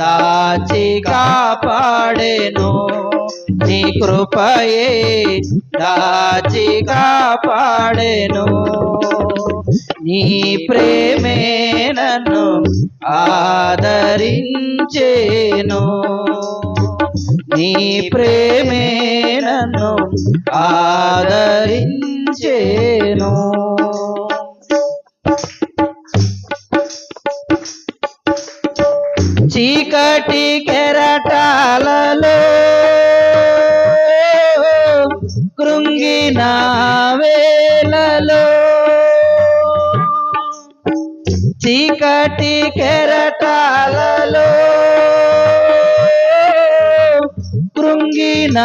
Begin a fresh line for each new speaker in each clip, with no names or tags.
దాచి కాపాడేను. నీ కృపయే దాచి కాపాడేను. నీ ప్రేమే నన్ను ఆదరించేను. నీ ప్రేమే నన్ను ఆదరించేను. చీకటి కెరటాలలో కృంగిన వేలలో చీకటి కెరటాలలో కృంగిన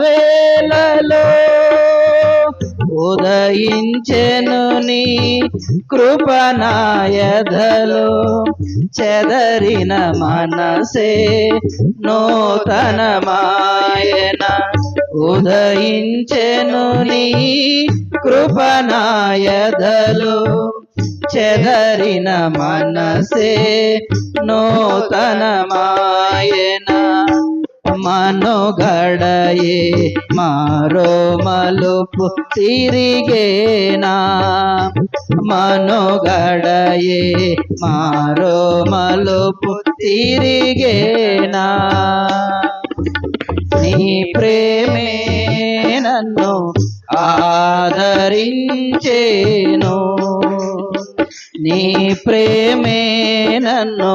వే ఉదయించెను నీ కృపనాయధలో. చెదరిన మనసే నూతనమాయన. ఉదయించెను నీ కృపనాయధలో. చెదరిన మనసే నూతనమాయన. మనుగడయే మారో మలుపు తిరిగేనా మనుగడయే మారో మలుపు తిరిగేనా నీ ప్రేమే నన్ను ఆదరించేను నీ ప్రేమే నన్ను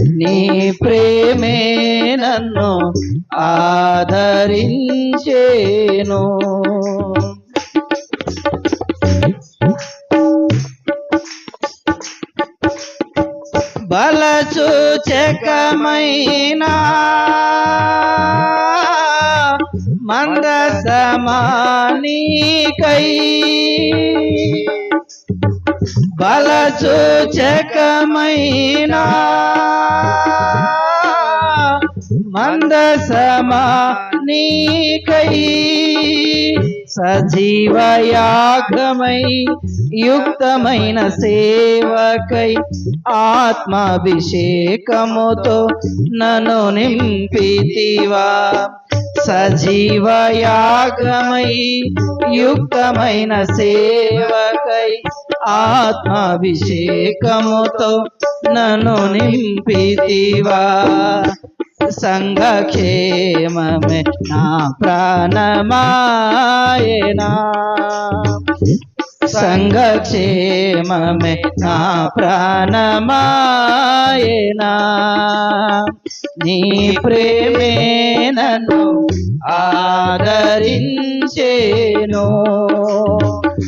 నీ ప్రేమే నన్ను ఆదరించేను. బలసూచకమైన మందసమానికై బలసూచకమైనా మందసమా నీకై సజీవయాగమై యుక్తమైన సేవకై ఆత్మాభిషేకముతో నన్ను నింపితివా. సజీవయాగమై యుక్తమైన సేవకై ఆత్మాభిషేకముతో నన్ను నింపితివా. సంఘక్షేమమే నా ప్రాణమాయనా. సంఘక్షేమమే నా ప్రాణమాయనా. నీ ప్రేమే నన్ను ఆదరించేను.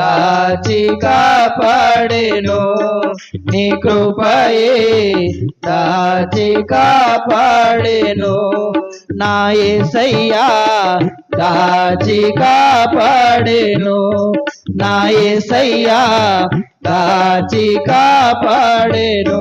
దాచి కాపాడేను. నీ కృపయే దాచి కాపాడేను. నా ఏసయ్యా దాచి కాపాడేను. నా ఏసయ్యా దాచి కాపాడేను.